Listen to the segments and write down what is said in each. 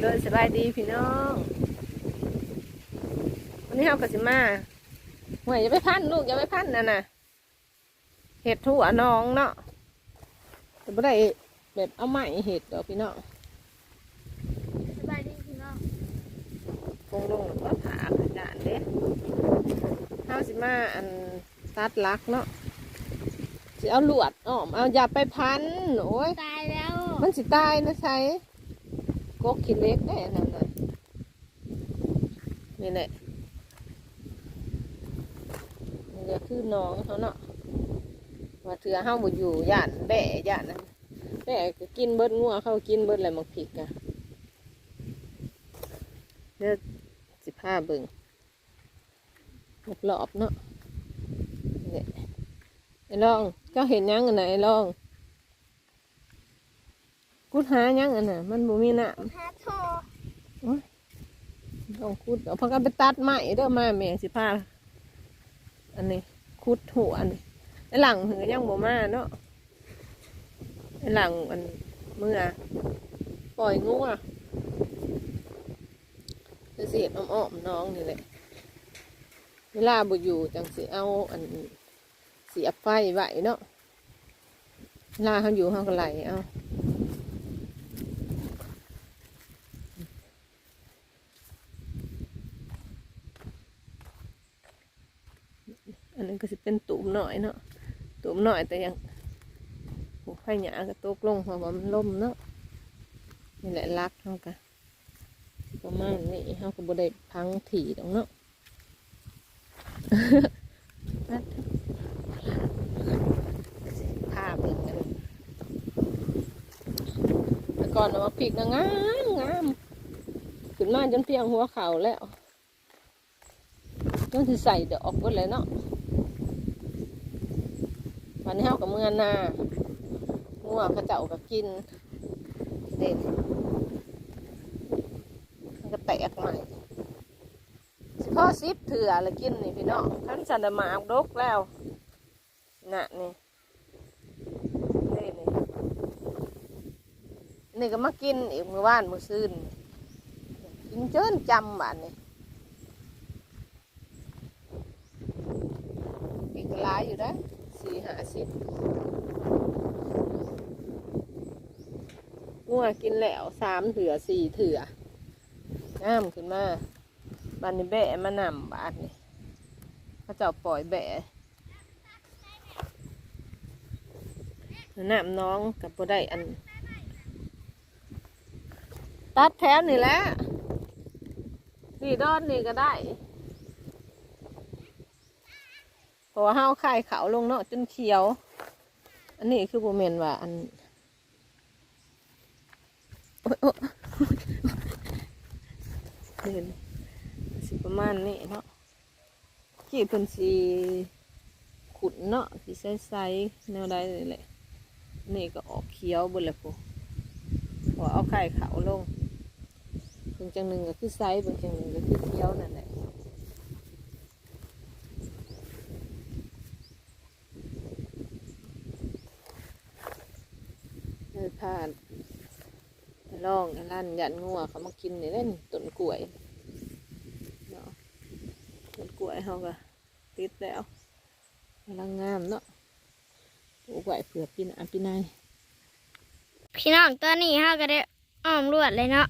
เลยสบายดีพี่น้องวันนี้เฮากับสิมาห่วยอย่าไปพันลูกอย่าไปพันน่ะนะเห็ดถั่วน้องเนาะแต่ไม่ได้แบบเอาไม้เห็ดดอกพี่น้องสบายดีพี่น้องคงลงแล้วก็ผ่าขนาดเด้เฮาสิมาอันตัดลักเนาะสิเอาลวดอ้อมเอาอย่าไปพันโอ้ยตายแล้ว มันสิตายนะใช้ กกขี้เล็กแน่นั่นน่ะนี่แหละนี่ก็คือน้องเขาเนาะว่าเถือเฮาบ่อยู่ย่านแบะย่านนั้นแบะก็กินเบิดงัวเขากินเบิดอะไรมักผิกอะเดี๋ยวสิพาเบิ่งรอบเนาะนี่ไอ้ลองเจ้าเห็นยังไหนไอ้ลอง กุดหายังอันน่ะ มันบ่มีน้ฮาโทำต้องคุดเอาพักกันไปตัดไม้เด้อมาแม่สิพาอันนี้คุดหัวอันนี้ไอ้หลังหือยังบ่มาเนาะไอ้หลังอันเมื่อปล่อยงูอะจะเสียดอ้อมๆน้องนี่แหละเวลาบ่อยู่จังสิเอาอันเสียบไฟไว้เนาะเวลาเขาอยู่เขาก็ไหลเอา อันนั้น ก็จะเป็นตุ่มหน่อยเนาะตุ่มหน่อยแต่ยังโอ้ไฟหยาก็ตกลงเพราะว่ามันล่มเนาะนี่แหละรักเขากะประมาณนี้เขาก็บ่ได้พังถี่ตรงเนาะภาพเบิ่งกันแต่ก่อนเอามาพริกงามงามขึ้นมาจนเพียงหัวเข่าแล้วต้องที่ใส่ดอกหมดเลยเนาะ วันนี้เฮากับเมื่อนางัวเขาเจ้าก็กินเด็ดมันก็แตกใหม่สิพ่อซิปเถื่อละกินนี่พี่น้องท่านสันดมาอาดกแล้วน่ะนี่นี่นี่นี่ก็มากินอีกมือว่านมือซื่นกินเจิ้นจำบ้านนี่อีกหลายอยู่นะ สิบงัวกินแล้วสามเถื่อสี่เถื่อน้ำขึ้นมาบานนี้แบะมานำบานนี่เขาเจ้าปล่อยแบะน้ำน้องกับบ่ได้อัน ตัดแถวนี่แหละนี่ดอนนี่ก็ได้ เพ ราะว่าห้าวไข่ขาวลงเนาะจนเขียว อันนี้คือโบเมนว่าอันเห็นสิประมาณนี้เนาะกี่เป็นสีขุดเนาะสีใสๆแนวใดเลยแหละนี่ก็ออกเขียวบนลยพูพอเอาไข่ขาวลงเบางจังหนึ่งก็คือไซส์บางจังหนึ่งก็คือเขียวนั่นแหละ เออ ผ่านลองลั่นยันงัวเขามากินนี่เล่นต้นกล้วยเนาะต้นกล้วยเขาก็ติดแล้วกำลังงามเนาะปลูกไว้เผื่อปีนอันปีในพี่น้องตัวนี้เขาก็ได้อ้อมลวดเลยเนาะ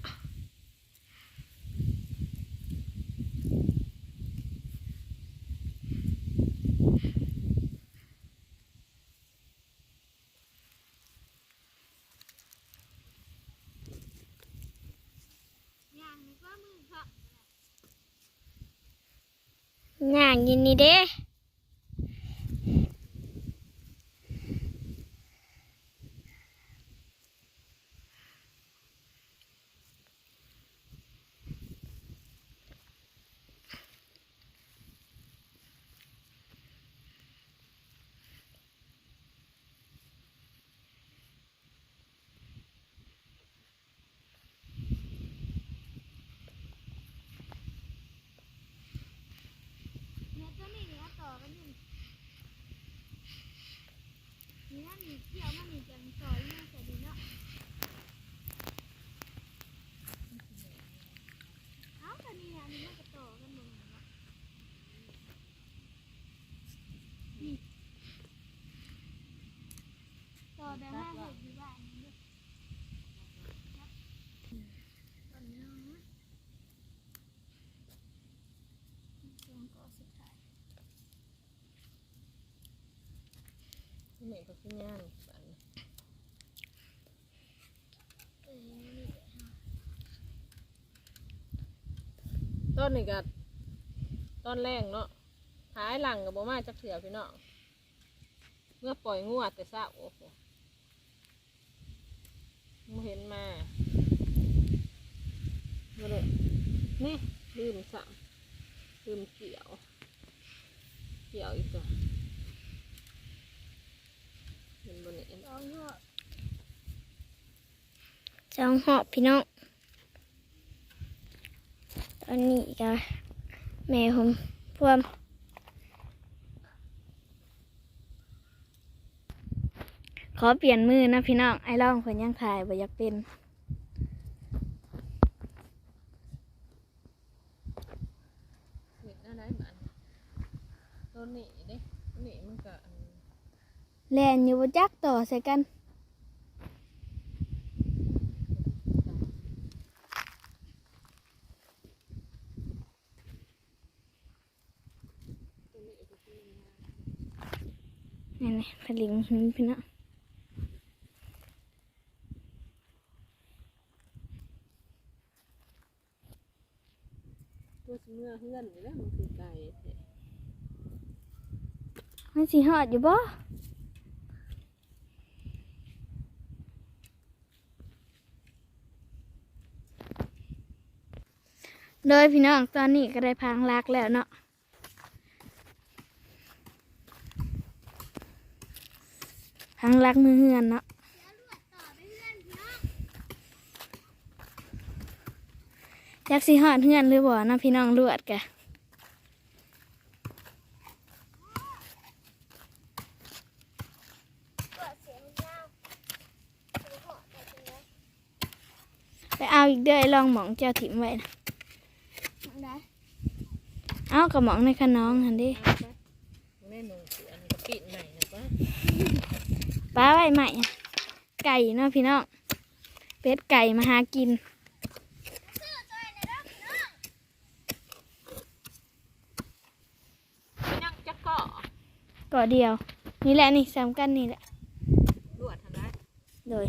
ย่างยินนี่เด้ เหม็นก็ขึ้นย่างสันต้นนี่กัดต้นแรงเนาะท้ายหลังกับบ่มาจักเถื่อพี่เนาะเมื่อปล่อยงวดแต่เศร้าโอ้โห บ่เห็นมาบ่ได้นี่ลืมสั่งลืมเกี่ยว เกี่ยวอีกตัวเห็นบนนี้จองหอบพี่น้อง ตอนนี้ก็แม่ผมพวม ขอเปลี่ยนมือนะพี่น้อง ไอ้ล่องเพิ่นยังถ่ายบ่อยากเป็น เห็นอะไรบ้างตัวนี้เด้ตัวนี้มันก็อันแลนอยู่บ่จักต่อใส่กัน นี่นี่ผลิงหินพี่น้อง ตัวสิเมื่อเฮือ นี่แหล้วมันคือไก่แท้มันสิหอดอยู่บ่โดยพี่น้องตอนนี้ก็ได้พังรักแล้วเนาะพังรักมือเฮือนเนาะจักสิหอดเฮือนหรือบ่เนาะพี่น้องลวดกะ ไปเอาอีกเด้อไอ้ลองหมองเจ้าถิ่มไว้นะเอากระหมองในขน้องหันดิเอาไปแม่นงเสือนี่ก็ปิดใหม่นะป้าป้าไว้ใหม่อะไก่เนาะพี่น้องเป็ดไก่มาหากินไปนั่งจักเกาะก่อเดียว นี่แหละนี่สามกันนี่แหละลวดทำไรโดย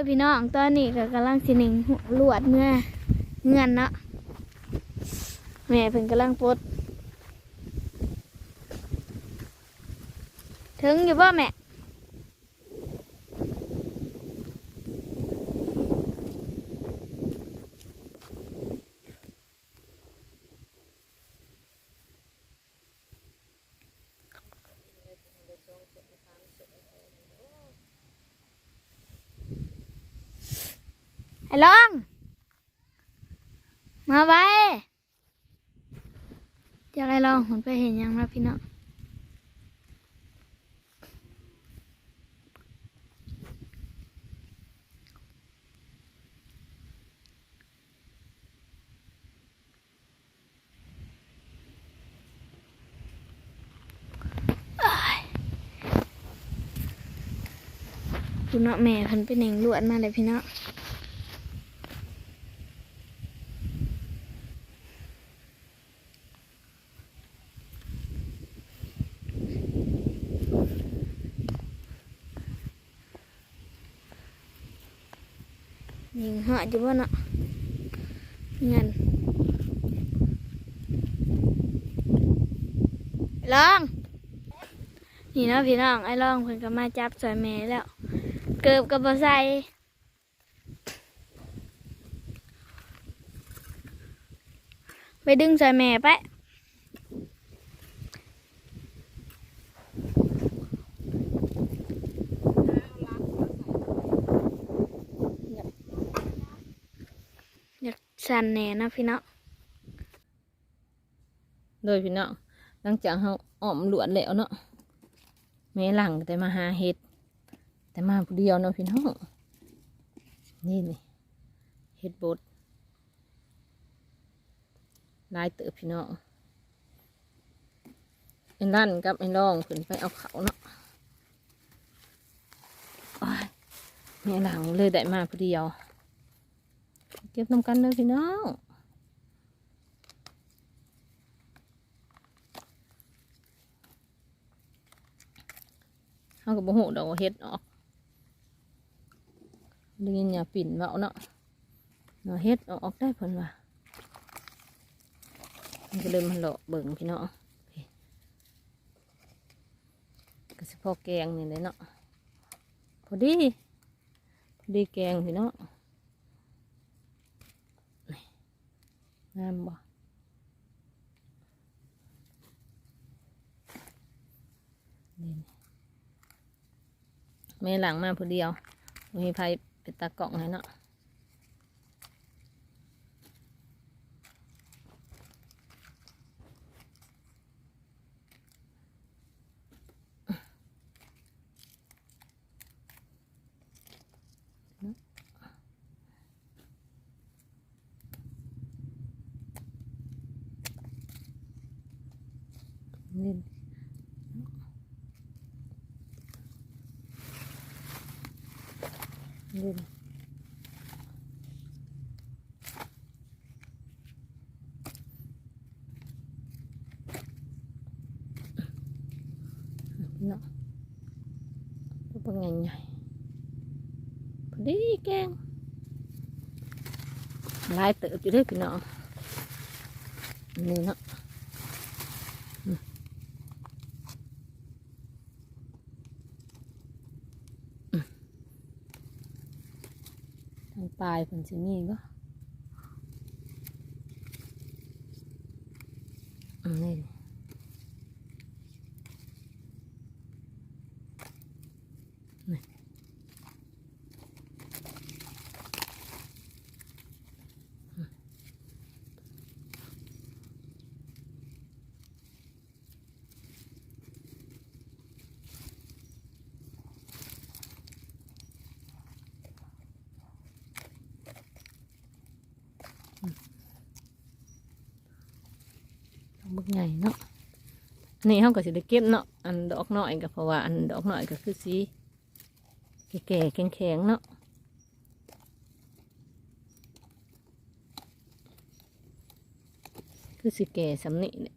โดยพี่น้องตอนนี้ก็กำลังสิหนึ่งลวดเมื่อเงินเนาะแม่เพิ่งกำลังปดถึงอยู่บ่แม่ ไอ้ลอง มาไว้อยากไอ้ลองผมไปเห็นยังนะพี่น้องคุณเนาะแม่เพันเป็นเองลวดมาเลยพี่น้องยิงเหาะ อยู่บ่เนาะเงินลอง นี่เนาะพี่น้องไอ้ลองเพิ่นก็มาจับสวยแม่แล้ว เกิบกับบ่ใส่ไปดึงสวยแม่ไป อยาก สันแหน่นะพี่น้องโดยพี่น้องหลังจากเขาอ้อมลวดแล้วเนาะแม่หลังแต่มาหาเห็ด แต่มาผู้เดียวเนาะพี่น้องนี่นี่เห็ดบดลายเติบพี่น้องไอ้ลั่นกับไอ้ลองขึ้นไปเอาเขาเนาะโอ้ยแม่หลังเลยได้มาเดียว ก็บน้ำกันเลยพี่น้องเขาก็บ่หูดอกว่าเฮ็ดออกได้ยินอย่าปิ่นเบาเนาะเนาะเฮ็ดเอาออกได้เพิ่นว่ามันก็เลยมันเลาะเบิ่งพี่น้องก็สิพอแกงนี่เลยเนาะพอดีพอดีแกงพี่น้อง งามบ่นี่แม่หลังมาผู้เดียวมีไผเป็นตากล่องให้เนาะ นี่ นี่เนาะตัวเป็นใหญ่ๆพอดีแกงลายเติบอยู่ด้วยพี่น้องนี่เนาะางปลายผลจะมีก็อันนี้นี่ บักใหญ่เนาะนี่เขาก็สิได้เก็บเนาะอันดอกน้อยก็เพราะว่าอันดอกน้อยก็คือสีแก่ๆแข็งๆเนาะคือสิแก่สำนีเนี่ย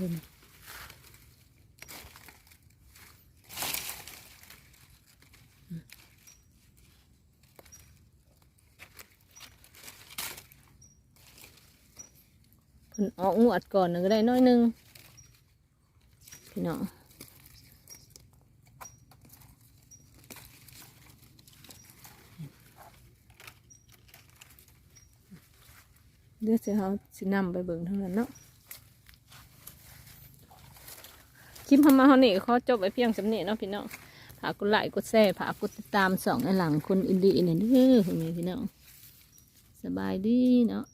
นี่นะเพิ่นออกง วดก่อนนึงก็ได้น้อยนึงพี่น้องเดี๋ยวสิเขาสินำไปเบิ่งเท่านั้นเนาะคลิปทำมาเขานี่เขอจบไปเพียงสำเนียเนาะพี่น้องฝากกดไลค์กดแชร์ฝากกดติดตามสองไอ้หลังคนอินดีเนี่ยเด้อพี่น้องสบายดีเนาะ